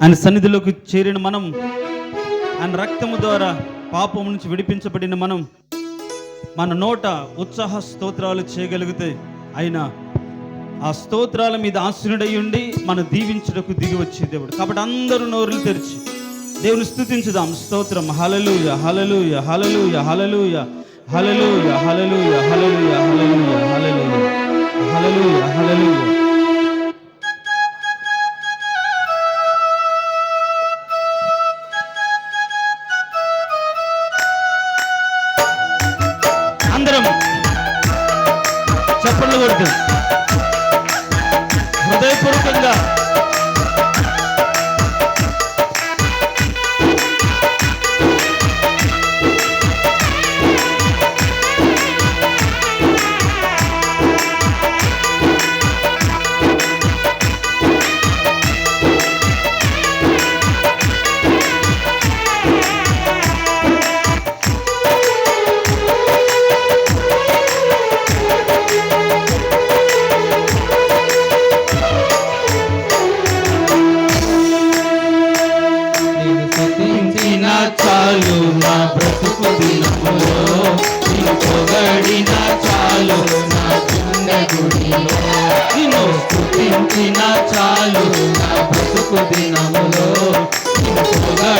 ఆయన సన్నిధిలోకి చేరిన మనం ఆయన రక్తము ద్వారా పాపం నుంచి విడిపించబడిన మనం మన నోట ఉత్సాహ స్తోత్రాలు చేయగలిగితే ఆయన ఆ స్తోత్రాల మీద ఆశ్రుడై ఉండి మన దీవించుటకు దిగి వచ్చే దేవుడు కాబట్టి అందరూ నోరులు తెరిచి దేవుని స్తుతించుదాం స్తోత్రం హలలుయ హలలుయ హలలుయ హలలుయ హలలుయ హలలుయ హలలుయ హలలుయ హలలుయ హలలుయ హలలుయ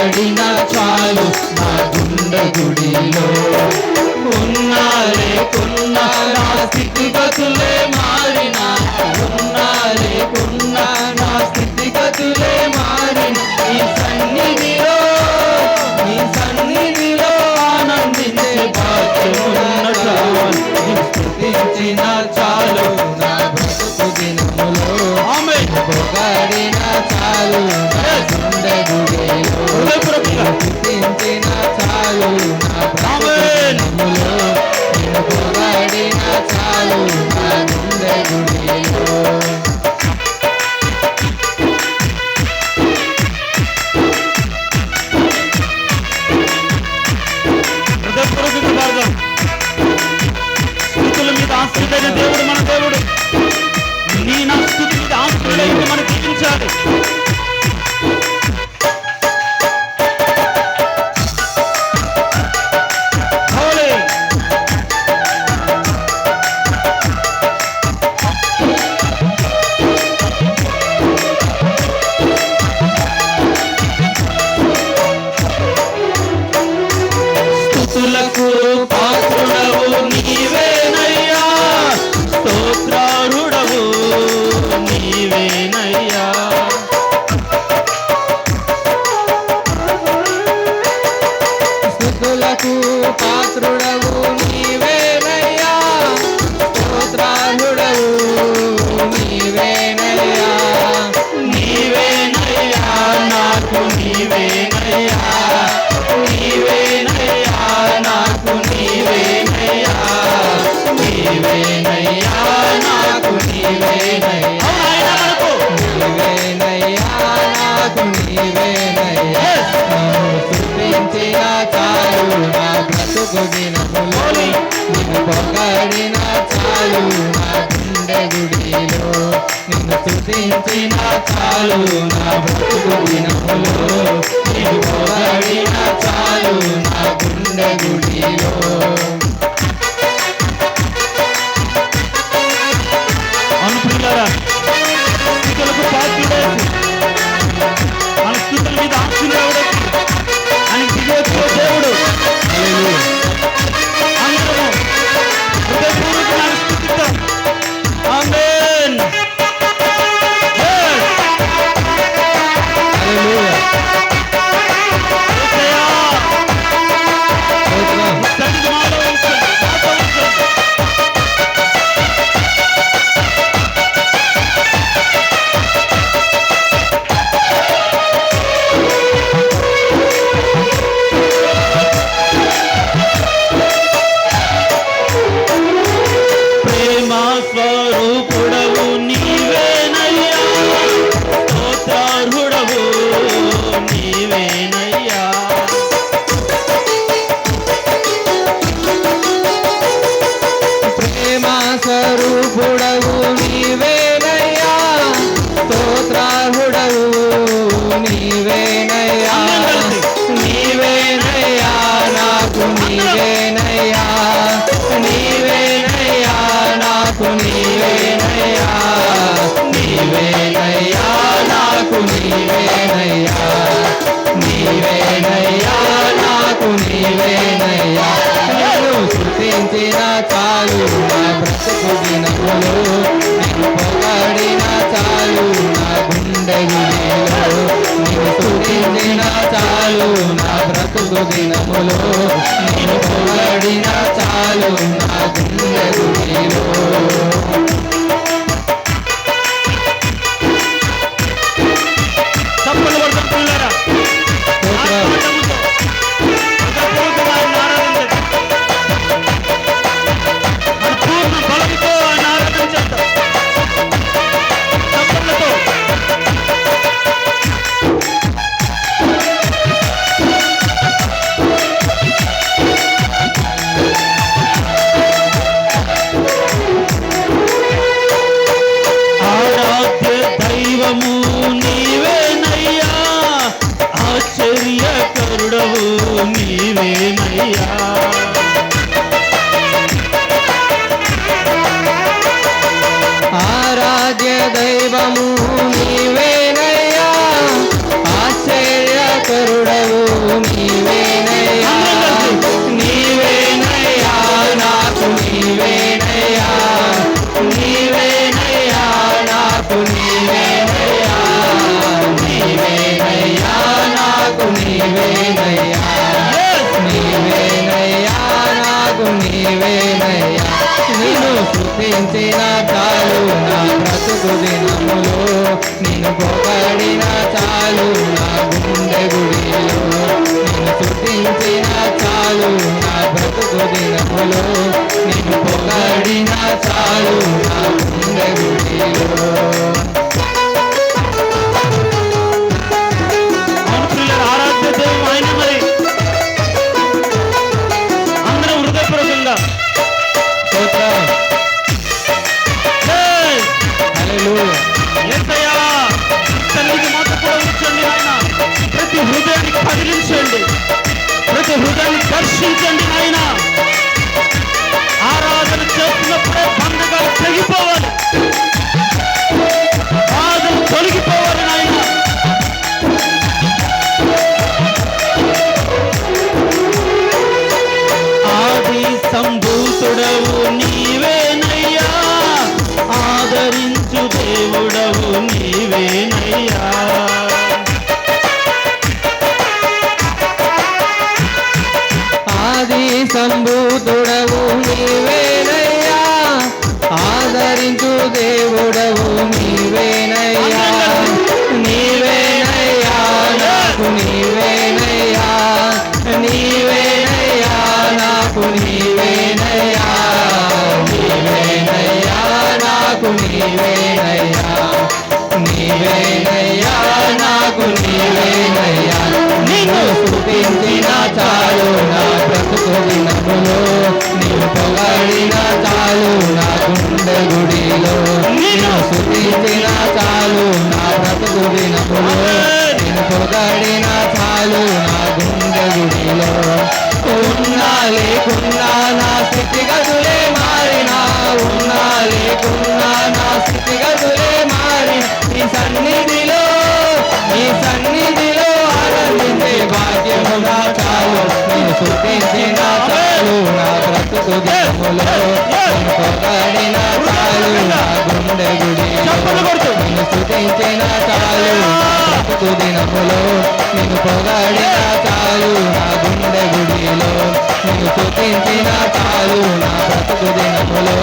పడిన చాలు నా గుండె గుడిలో. ఉన్నా లేకున్నా నా స్థితిగతులే మారిన. ఉన్నా లేకున్నా నా స్థితిగతులే మారిన. ఈ సన్నిధిలో ఈ సన్నిధిలో ఆనందించే భాగ్యమున్న చాలు స్థుతులకు పాత్రుడవు నీవేనయ్యా స్తోత్రాలుడవు బ్రతుకు దినములో నిన్ను పొగడిన చాలు నా గుండె గుడిలో నిన్ను చాలు నా బ్రతుకు దినములో నిన్ను పొగడిన చాలు నా గుండె గుడిలో. ప్రేమ స్వరూపుడవు నీవేనయ్యా. స్తోత్రార్హుడవు నీవేనయ్యా. ప్రేమా స్వరూపుడవు నీవేనయ్యా. స్తోత్రాహుడవు నీవేనయ్యా. నా నేను పొగడిన చాలు నా గుండె నేను చాలు నా బ్రతుకు దినములు. పొగడిన చాలు నా గుండె దర్శించండి నాయన. ఆరాధన చేస్తున్నప్పుడే పండుగలు తెగిపోవాలి. దూతుడవు నీవేనయ్యా. ఆదరించు దేవుడవు నీవేనయ్యా. నీవేనయ్యా నాకు నీవేనయ్యా. నీవేనయ్యా నాకు నీవేనయ్యా. నీవేనయ్యా నాకు నీవే గుండె గుడిలో. నిన్ను స్థుతించిన చాలు నా బ్రతుకు దినములో నేను పొగడిన చాలు నా గుండె గుడిలో. ఉన్నా లేకున్నా నా స్థితిగతులే మారినా. ఉన్నా లేకున్నా నా స్థితిగతులే మారి నీ సన్నిధిలో నీ సన్నిధిలో ఆనందించే భాగ్యము నా చాలు నేను చాలు నా బ్రతుకు దినములో నేను పొగడిన చాలు నా గుండె కొడుతూ. నిన్ను స్థుతించిన చాలు బ్రతుకు దినములో నిన్ను పొగడిన చాలు నా గుండె గుడిలో. నిన్ను స్థుతించిన చాలు నా బ్రతుకు దినములో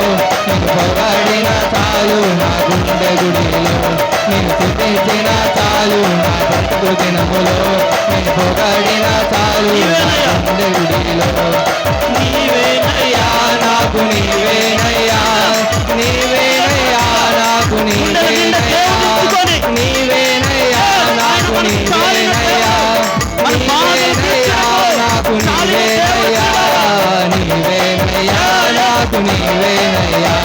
నిన్ను పొగడిన చాలు నా గుండె గుడిలో. నిన్ను స్థుతించిన చాలు నా బ్రతుకు దినములో నిన్ను పొగడిన చాలు గుండె గుడిలో. నీవేనయ్యా. నాకు నీవేనయ్యా నీవేనయ్యా నాకు నీవేనయ్యా నీవేనయ్యా నాకు నీవేనయ్యా నీవేనయ్యా నాకు నీవేనయ్యా నీవేనయ్యా నాకు నీవేనయ్యా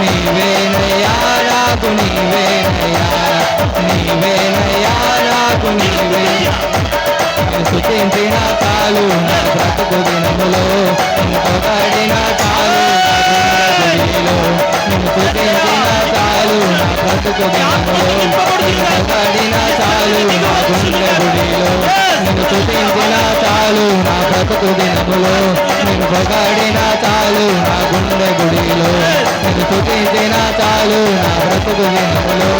నీవేనయ్యా నాకు నీవేనయ్యా నీవేనయ్యా నాకు నీవేనయ్యా. స్తుతించిన కాలు నా బ్రతుకు దినములో ఎంతో పడిన బ్రతుకు దినములో చాలు నా గుండె గుడిలో నిన్ను చుట్టించిన చాలు నా బ్రతుకు దినములో నిన్ను పొగడినా చాలు నా గుండె గుడిలో నిన్ను స్తుతించినా చాలు నా బ్రతుకు దినములో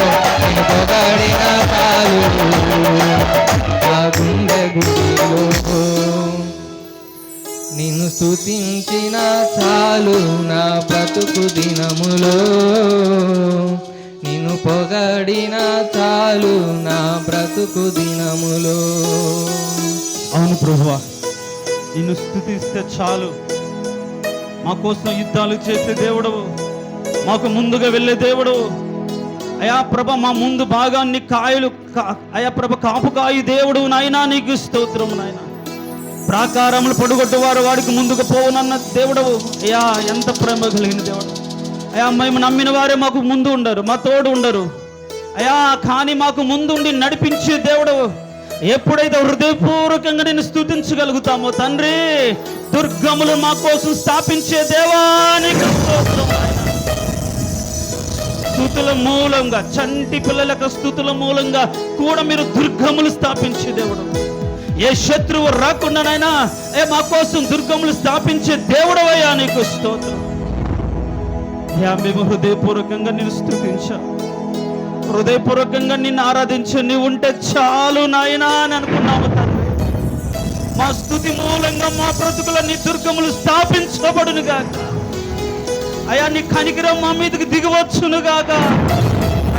నేను పొగడినా చాలు నా గుండె గుడిలో నిన్ను స్తుతించిన చాలు నా బ్రతుకు దినములో. పొగడిన చాలు నా బ్రతుకు దినములో. అవును ప్రభువా నిన్ను స్థుతిస్తే చాలు. మా కోసం యుద్ధాలు చేసే దేవుడవు మాకు ముందుగా వెళ్ళే దేవుడు అయా ప్రభ మా ముందు భాగాన్ని కాయలు కా- అయా ప్రభ కాపు కాయి దేవుడు నాయనా నీకు స్తోత్రము నాయన. ప్రాకారములు పడుగొట్టువారు వాడికి ముందుకు పోవునన్న దేవుడవు. అయా ఎంత ప్రేమ కలిగిన దేవుడు. అయ్యా మేము నమ్మిన వారే మాకు ముందు ఉండరు మా తోడు ఉండరు. అయ్యా కానీ మాకు ముందుండి నడిపించే దేవుడవు ఎప్పుడైతే హృదయపూర్వకంగా నేను స్థుతించగలుగుతామో తండ్రి దుర్గములు మా కోసం స్థాపించే దేవానికి స్థుతుల మూలంగా చంటి పిల్లల యొక్క స్థుతుల మూలంగా కూడా మీరు దుర్గములు స్థాపించే దేవుడు. ఏ శత్రువు రాకుండానైనా ఏ మా కోసం దుర్గములు స్థాపించే దేవుడవయ్యా నీకు స్తోత్రం. యా మేము హృదయపూర్వకంగా నిన్ను స్థుతించాం. హృదయపూర్వకంగా నిన్ను ఆరాధించు. నీవు ఉంటే చాలు నాయనా అని అనుకున్నాము తండ్రి. మా స్థుతి మూలంగా మా బ్రతుకుల నీ దుర్గములు స్థాపించబడును గాక. అయా నీ కనికిరం మా మీదకి దిగవచ్చును గాక.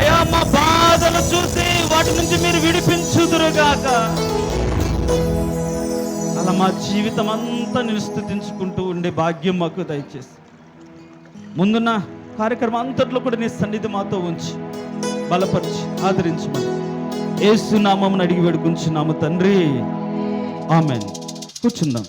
అయా మా బాధలు చూసి వాటి నుంచి మీరు విడిపించుదురు గాక. అలా మా జీవితం అంతా నేను స్థుతించుకుంటూ ఉండే భాగ్యం మాకు దయచేసి. ముందున్న కార్యక్రమం అంతట్లో కూడా నీ సన్నిధి మాతో ఉంచి బలపరిచి ఆదరించమని. ఏసునామం అడిగి వేడుకుంటున్నాము తండ్రి. ఆమెన్. కూర్చుందాం.